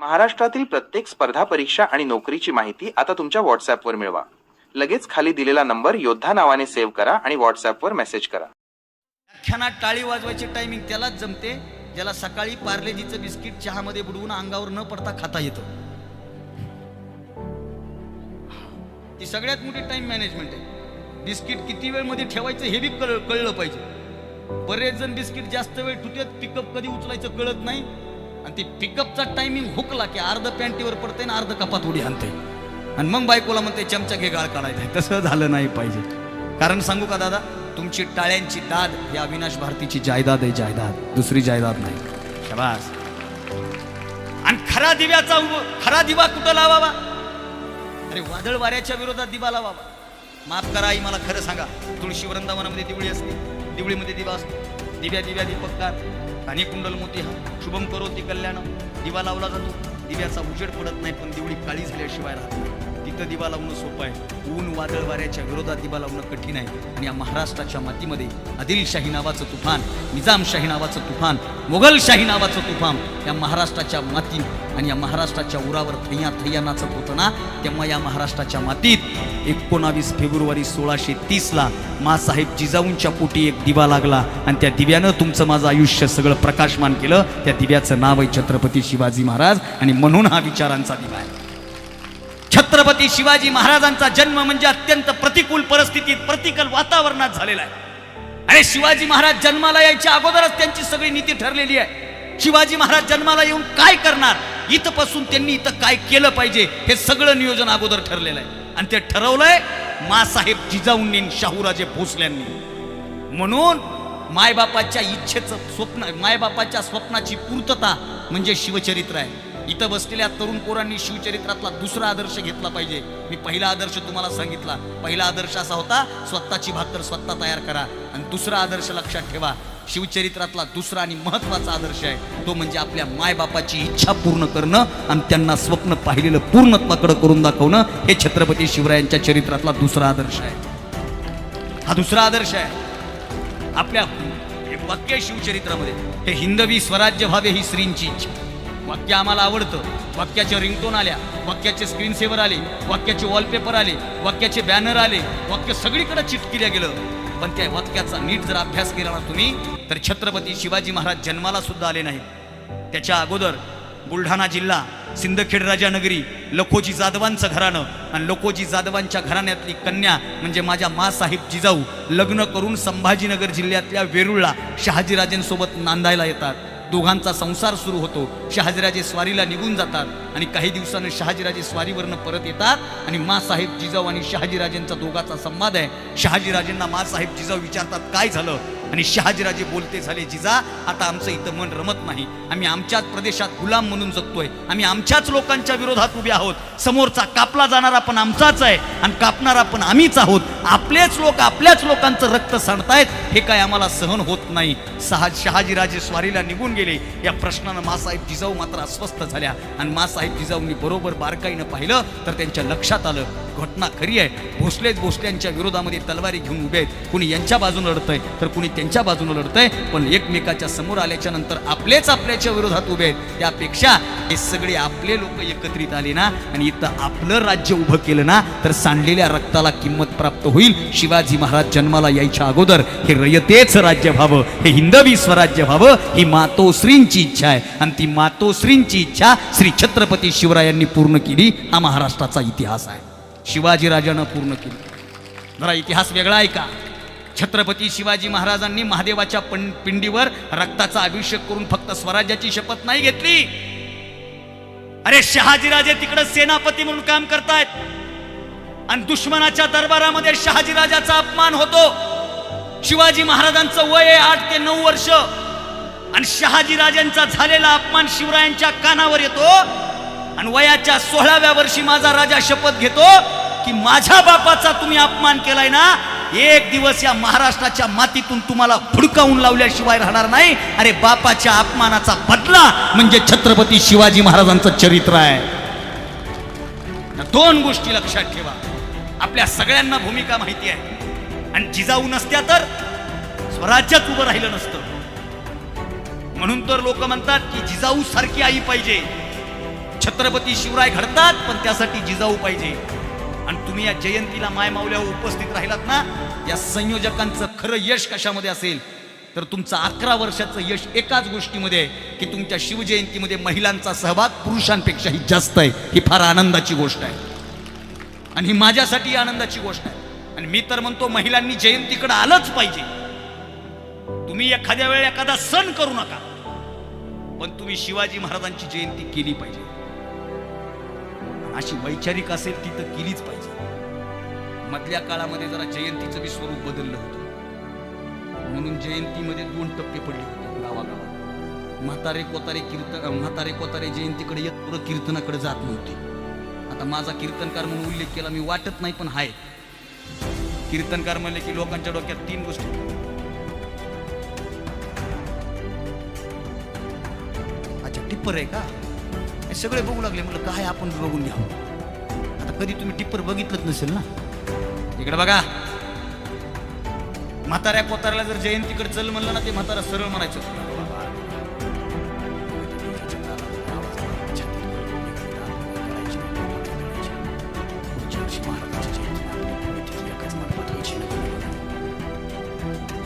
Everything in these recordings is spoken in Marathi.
महाराष्ट्रातील प्रत्येक स्पर्धा परीक्षा आणि नोकरीची माहिती आता तुमच्या व्हॉट्सॲपवर मिळवा. लगेच खाली दिलेला नंबर योद्धा नावाने सेव्ह करा आणि व्हॉट्सॲपवर मेसेज करा. व्याख्यानात टाळी वाजवायची टायमिंग त्यालाच जमते ज्याला सकाळी पार्लेजीचं बिस्किट चहामध्ये बुडवून अंगावर न पडता खाता येतं. ती सगळ्यात मोठी टाइम मॅनेजमेंट आहे. बिस्किट किती वेळमध्ये ठेवायचं हे बी कळ कळलं पाहिजे. बरेच जण बिस्किट जास्त वेळ ठुत्यात पिकअप कधी उचलायचं कळत नाही. आणि ते पिकअपचा टायमिंग हुकला की अर्ध पॅन्टीवर पडते ना अर्ध कपात उडी आणते. आणि मग बायकोला म्हणते चमचा घे गाळ काढायचा तसं झालं नाही पाहिजे. कारण सांगू का दादा तुमची टाळ्यांची दाद ही अविनाश भारतीची जायदाद आहे जायदाद. दुसरी जायदाद नाही. शबास. आणि खरा दिव्याचा खरा दिवा कुठं लावावा? अरे वादळ वाऱ्याच्या विरोधात दिवा लावावा. माफ करा आई मला खरं सांगा. तुळशी वृंदावनामध्ये दिवळी असते. दिवळीमध्ये दिवा असतो. दिव्या दिव्या दीपककार आणि कुंडल मोती हा शुभम करोती कल्याण दिवा लावला जातो. दिव्याचा उजेड पडत नाही पण दिवळी काळी झाल्याशिवाय राहत. नाही तिथं दिवा लावणं सोपं आहे. ऊन वादळ वाऱ्याच्या विरोधात दिवा लावणं कठीण आहे. आणि या महाराष्ट्राच्या मातीमध्ये आदिलशाही नावाचं तुफान निजामशाही नावाचं तुफान मोगलशाही नावाचं तुफान या महाराष्ट्राच्या माती आणि या महाराष्ट्राच्या उरावर थैया थैया नाचत होतं ना तेव्हा या महाराष्ट्राच्या मातीत एकोणावीस फेब्रुवारी सोळाशे तीसला मासाहेब जिजाऊंच्या पोटी एक दिवा लागला. आणि त्या दिव्यानं तुमचं माझं आयुष्य सगळं प्रकाशमान केलं. त्या दिव्याचं नाव आहे छत्रपती शिवाजी महाराज. आणि म्हणून हा विचारांचा दिवा आहे. छत्रपती शिवाजी महाराजांचा जन्म म्हणजे अत्यंत प्रतिकूल परिस्थितीत प्रतिकूल वातावरणात झालेला आहे. अरे शिवाजी महाराज जन्माला यायच्या अगोदरच त्यांची सगळी नीती ठरलेली आहे. शिवाजी महाराज जन्माला येऊन काय करणार? इथपासून त्यांनी इथं काय केलं पाहिजे? हे सगळं नियोजन अगोदर ठरलेलं आहे. आणि ते ठरवलंय मासाहेब जिजाऊंनी शाहूराजे भोसल्यांनी. म्हणून मायबापाच्या इच्छेचं स्वप्न मायबापाच्या स्वप्नाची पूर्तता म्हणजे शिवचरित्र आहे. इथं बसलेल्या तरुण पोरांनी शिवचरित्रातला दुसरा आदर्श घेतला पाहिजे. मी पहिला आदर्श तुम्हाला सांगितला. पहिला आदर्श असा होता स्वतःची भाकर स्वतः तयार करा आणि दुसरा आदर्श लक्षात ठेवा. शिवचरित्रातला दुसरा आणि महत्त्वाचा आदर्श आहे तो म्हणजे आपल्या मायबापाची इच्छा पूर्ण करणं आणि त्यांना स्वप्न पाहिलेलं पूर्णत्वाकडं करून दाखवणं हे छत्रपती शिवरायांच्या चरित्रातला दुसरा आदर्श आहे. हा दुसरा आदर्श आहे. आपल्या हे वाक्य शिवचरित्रामध्ये हे हिंदवी स्वराज्य व्हावे ही श्रींची इच्छा. वाक्य आम्हाला आवडतं. वाक्याच्या रिंगटोन आल्या वाक्याचे स्क्रीन सेवर आले वाक्याचे वॉलपेपर आले वाक्याचे बॅनर आले वाक्य सगळीकडे चिटकिल्या गेलं. पण त्या वाक्याचा नीट जर अभ्यास केला ना तुम्ही तर छत्रपती शिवाजी महाराज जन्माला सुद्धा आले नाहीत. त्याच्या अगोदर बुलढाणा जिल्हा सिंदखेड राजानगरी लखोजी जाधवांचं घराणं आणि लखोजी जाधवांच्या घराण्यातली कन्या म्हणजे माझ्या मासाहेब जिजाऊ लग्न करून संभाजीनगर जिल्ह्यातल्या वेरूळला शहाजीराजेंसोबत नांदायला येतात. दोघांचा संसार सुरू होतो. शहाजीराजे स्वारीला निघून जातात आणि काही दिवसानं शहाजीराजे स्वारीवरनं परत येतात आणि मासाहेब जिजाऊ आणि शहाजीराजेंचा दोघाचा संवाद आहे. शहाजीराजेंना मासाहेब जिजाऊ विचारतात काय झालं? आणि शहाजीराजे बोलते झाले जिजा आता आमचं इथं मन रमत नाही. आम्ही आमच्याच प्रदेशात गुलाम म्हणून जगतोय. आम्ही आमच्याच लोकांच्या विरोधात उभे आहोत. समोरचा कापला जाणारा पण आमचाच आहे आणि कापणारा पण आम्हीच आहोत. आपलेच लोक आपल्याच लोकांचं रक्त सांडतायत. हे काय आम्हाला सहन होत नाही. सहा शहाजीराजे स्वारीला निघून गेले. या प्रश्नानं मासाहेब जिजाऊ मात्र अस्वस्थ झाल्या. आणि मासाहेब जिजाऊंनी बरोबर बारकाईनं पाहिलं तर त्यांच्या लक्षात आलं घटना खरी आहे. भोसलेच भोसल्यांच्या विरोधामध्ये तलवारी घेऊन उभे आहेत. कुणी यांच्या बाजूने लढतंय तर कुणी त्यांच्या बाजूने लढतंय. पण एकमेकाच्या समोर आल्याच्यानंतर आपलेच आपल्याच्या विरोधात उभे आहेत. त्यापेक्षा हे सगळे आपले लोक एकत्रित आले ना आणि इथं आपलं राज्य उभं केलं ना तर सांडलेल्या रक्ताला किंमत प्राप्त होईल. शिवाजी महाराज जन्माला यायच्या अगोदर हे रयतेच राज्य व्हावं. हे हिंदवी स्वराज्य व्हावं ही मातोश्रींची इच्छा आहे. आणि ती मातोश्रींची इच्छा श्री छत्रपती शिवरायांनी पूर्ण केली. हा महाराष्ट्राचा इतिहास आहे. शिवाजीराजानं पूर्ण केली. जरा इतिहास वेगळा आहे का? छत्रपती शिवाजी महाराजांनी महादेवाच्या पिंडीवर रक्ताचा अभिषेक करून फक्त स्वराज्याची शपथ नाही घेतली. अरे शहाजीराजे तिकडे सेनापती म्हणून काम करतायत. आणि दुश्मनाच्या दरबारामध्ये शहाजीराजाचा अपमान होतो. शिवाजी महाराजांचं वय आहे आठ ते नऊ वर्ष. आणि शहाजीराजांचा झालेला अपमान शिवरायांच्या कानावर येतो. आणि वयाच्या सोळाव्या वर्षी माझा राजा शपथ घेतो. की माझ्या बापाचा तुम्ही अपमान केलाय ना एक दिवस या महाराष्ट्राच्या मातीतून तुम्हाला फुडकावून लावल्याशिवाय राहणार नाही. अरे बापाच्या अपमानाचा बदला म्हणजे छत्रपती शिवाजी महाराजांचं चरित्र आहे. दोन गोष्टी लक्षात ठेवा. आपल्या सगळ्यांना भूमिका माहिती आहे. आणि जिजाऊ नसत्या तर स्वराज्यात उभं राहिलं नसतं. म्हणून तर लोक म्हणतात की जिजाऊ सारखी आई पाहिजे. छत्रपती शिवराय घडतात पण त्यासाठी जिजाऊ पाहिजे. आणि तुम्ही या जयंतीला माय माऊल्यावर उपस्थित राहिलात ना या संयोजकांचं खरं यश कशामध्ये असेल? तर तुमचं अकरा वर्षाचं यश एकाच गोष्टीमध्ये आहे की तुमच्या शिवजयंतीमध्ये महिलांचा सहभाग पुरुषांपेक्षाही जास्त आहे. ही फार आनंदाची गोष्ट आहे. आणि ही माझ्यासाठी आनंदाची गोष्ट आहे. आणि मी तर म्हणतो महिलांनी जयंतीकडे आलंच पाहिजे. तुम्ही एखाद्या वेळेला एखादा सण करू नका. पण तुम्ही शिवाजी महाराजांची जयंती केली पाहिजे. अशी वैचारिक असेल ती तर केलीच पाहिजे. मधल्या काळामध्ये जरा जयंतीचं बी स्वरूप बदललं होतं. म्हणून जयंतीमध्ये दोन टप्पे पडले होते गावागावात. म्हातारे कोतारे कीर्तन म्हातारे कोतारे जयंतीकडे येत पुरं कीर्तनाकडे जात नव्हते. आता माझा कीर्तनकार म्हणून उल्लेख केला मी वाटत नाही पण हाय. कीर्तनकार म्हणले की लोकांच्या डोक्यात तीन गोष्टी अच्छा टिप्पर आहे का? हे सगळे बघू लागले म्हटलं काय आपण बघून घ्यावं आता कधी तुम्ही टिप्पर बघितलंच नसेल ना इकडे बघा म्हाताऱ्या कोताऱ्याला जर जयंतीकडे चल म्हणलं ना ते म्हातारा सरळ म्हणायचं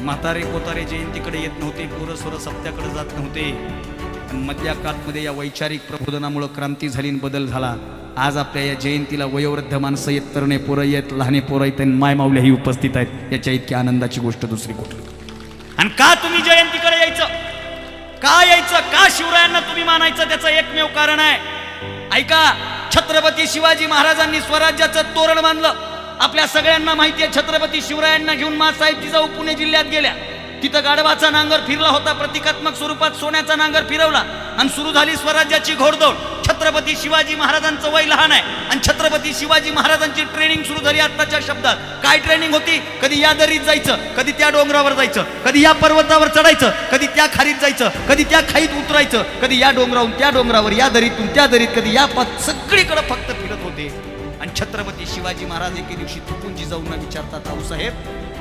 म्हातारे कोतारे जयंतीकडे येत नव्हते पोरं सोरं सप्त्याकडे जात नव्हते मधल्या काळामध्ये या वैचारिक प्रबोधनामुळे क्रांती झाली बदल झाला. आज आपल्या या जयंतीला वयोवृद्ध माणसं येत तरणे पोरं येत लहाने पोरं येत आणि माय माऊल्याही उपस्थित आहेत. याच्या इतकी आनंदाची गोष्ट दुसरी कुठली? आणि का तुम्ही जयंतीकडे यायचं? का यायचं? का शिवरायांना तुम्ही मानायचं? त्याचं एकमेव कारण आहे. ऐका छत्रपती शिवाजी महाराजांनी स्वराज्याचं तोरण बांधलं. आपल्या सगळ्यांना माहिती आहे छत्रपती शिवरायांना घेऊन मासाहेब जिजाऊ पुणे जिल्ह्यात गेल्या. तिथं गाढवाचा नांगर फिरला होता. प्रतिकात्मक स्वरूपात सोन्याचा नांगर फिरवला. आणि सुरू झाली स्वराज्याची घोडदौड. छत्रपती शिवाजी महाराजांचं वय लहान आहे. आणि छत्रपती शिवाजी महाराजांची ट्रेनिंग सुरू झाली आत्ताच्या शब्दात. काय ट्रेनिंग होती? कधी या दरीत जायचं कधी त्या डोंगरावर जायचं कधी या पर्वतावर चढायचं कधी त्या खारीत जायचं कधी त्या खाईत उतरायचं कधी या डोंगरावरून त्या डोंगरावर या दरीतून त्या दरीत कधी या पात सगळीकडे फक्त फिरत होते. आणि छत्रपती शिवाजी महाराज एके दिवशी थुकून जिजाऊंना विचारतात आऊसाहेब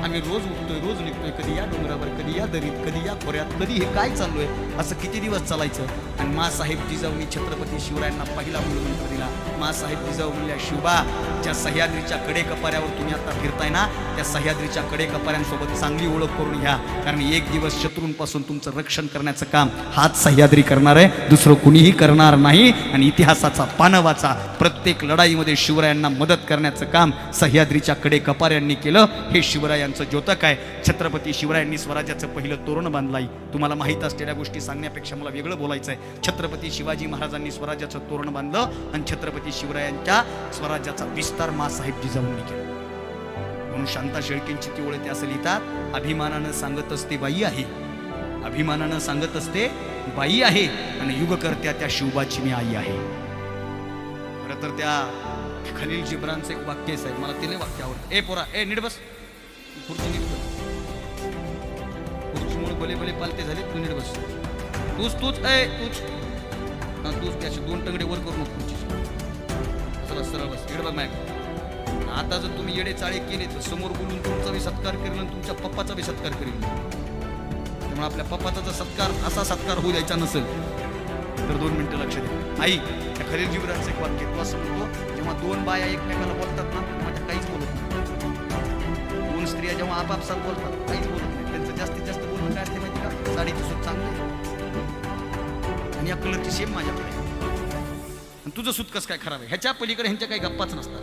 आम्ही रोज उठतोय रोज निघतोय कधी या डोंगरावर कधी या दरीत कधी या खोऱ्यात कधी हे काय चालू आहे असं किती दिवस चालायचं? आणि मासाहेब जिजाऊनी छत्रपती शिवरायांना पहिला मुलगा दिला. मासाहेब जिजाऊ म्हणल्या शिवबा ज्या सह्याद्रीच्या कडे कपाऱ्यावर तुम्ही आता फिरताय ना त्या सह्याद्रीच्या कडे कपाऱ्यांसोबत चांगली ओळख करून घ्या. कारण एक दिवस शत्रूंपासून तुमचं रक्षण करण्याचं काम हाच सह्याद्री करणार आहे. दुसरं कुणीही करणार नाही. आणि इतिहासाचा पानवाचा प्रत्येक लढाईमध्ये शिवरायांना मदत करण्याचं काम सह्याद्रीच्या कडे कपाऱ्यांनी केलं. हे शिवरायांचं ज्योतक आहे. छत्रपती शिवरायांनी स्वराज्याचं पहिलं तोरण बांधलाय. तुम्हाला माहीत असलेल्या गोष्टी सांगण्यापेक्षा मला वेगळं बोलायचं आहे छत्रपती शिवाजी महाराजांनी स्वराज्याचं तोरण बांधलं आणि छत्रपती शिवरायांच्या स्वराज्याचा विस्तार मासाहेब जिजाऊंनी केला. म्हणून शांता शेळकेंची ती ओळख असं लिहितात अभिमानानं सांगत असते बाई आहे. अभिमानानं सांगत असते बाई आहे आणि युगकर्त्या त्या शिवबाची मी आई आहे. खरं तर त्या खलील जिब्रांचं एक वाक्य आहे साहेब. मला तिने वाक्य आवडतं. ए पोरा ए नीट बस. खुर्ची नीट कर खुर्चीमुळे भले भले पालते झाले तू नीट बस तूच तूच आहे तूच. हा तूच त्याचे दोन टंगडे वर करू नको चला सरळ सरळ बस इकडे बघ मॅक. आता जर तुम्ही येडे चाळे केले तर समोर बोलून तुमचा बी सत्कार करेल आणि तुमच्या पप्पाचा बी सत्कार करेल त्यामुळे आपल्या पप्पाचा जर सत्कार असा सत्कार होऊ द्यायचा नसेल तर दोन मिनिटं लक्ष द्या. आई त्या खलील जीवराचं एक वाक्य तू समजतो जेव्हा दोन बाया एकमेकाला बोलतात ना स्त्रिया जेव्हा आपापसात बोलतात काहीच बोलत नाही. त्यांचं जास्तीत जास्त बोलणं काय असते माहिती का? साडीचं सूत चांगलं आहे. आणि या कलरची सेम माझ्याकडे आणि तुझं सूत कसं काय खराब आहे? ह्याच्या पलीकडे ह्यांच्या काही गप्पाच नसतात.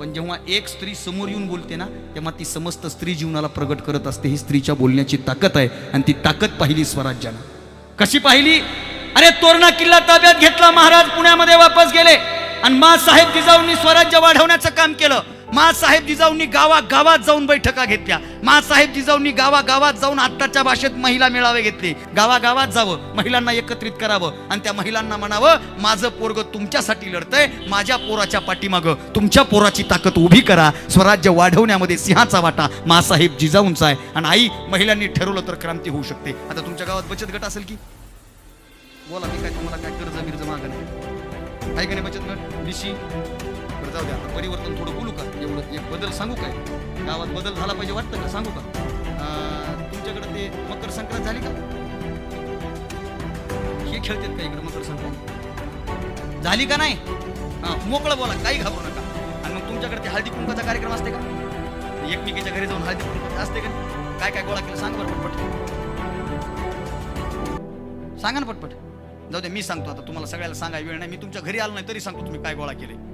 पण जेव्हा एक स्त्री समोर येऊन बोलते ना तेव्हा ती समस्त स्त्री जीवनाला प्रगट करत असते. ही स्त्रीच्या बोलण्याची ताकद आहे आणि ती ताकद पाहिली स्वराज्यानं. कशी पाहिली? अरे तोरणा किल्ला ताब्यात घेतला महाराज पुण्यामध्ये वापस गेले. आणि मा साहेब जिजाऊंनी स्वराज्य वाढवण्याचं काम केलं. मासाहेब जिजाऊंनी गावागावात जाऊन बैठका घेतल्या. मा साहेब जिजाऊंनी गावागावात जाऊन आत्ताच्या भाषेत महिला मेळावे घेतले. गावागावात जावं महिलांना एकत्रित करावं आणि त्या महिलांना म्हणावं माझं पोरग तुमच्यासाठी लढतंय माझ्या पोराच्या पाठीमागं तुमच्या पोराची ताकद उभी करा स्वराज्य वाढवण्यामध्ये सिंहाचा वाटा मासाहेब जिजाऊंचा आहे. आणि आई महिलांनी ठरवलं तर क्रांती होऊ शकते. आता तुमच्या गावात बचत गट असेल की? बोला मी काय तुम्हाला काय कर्ज बिर्ज मागं नाही आहे काय नाही बचत गट? निशी? बरं जाऊ द्या आता परिवर्तन थोडं बोलू का? एवढं एक बदल सांगू काय? गावात बदल झाला पाहिजे वाटतं का? सांगू का? अं, तुमच्याकडे ते मकर संक्रांत झाली का? हे खेळतात का इकडे मकर संक्रांत? झाली का नाही? हा मोकळं बोला काही घाबरू नका. आणि मग तुमच्याकडे ते हळदी कुंकाचा कार्यक्रम असते का? एकमेकीच्या घरी जाऊन हळदी कुंकाचा असते का? काय काय गोळा केलं? सांग बरं पटपट. सांगा ना पटपट. जाऊ दे मी सांगतो आता तुम्हाला सगळ्याला सांगाय वेळ नाही. मी तुमच्या घरी आलो नाही तरी सांगतो तुम्ही काय गोळा केले.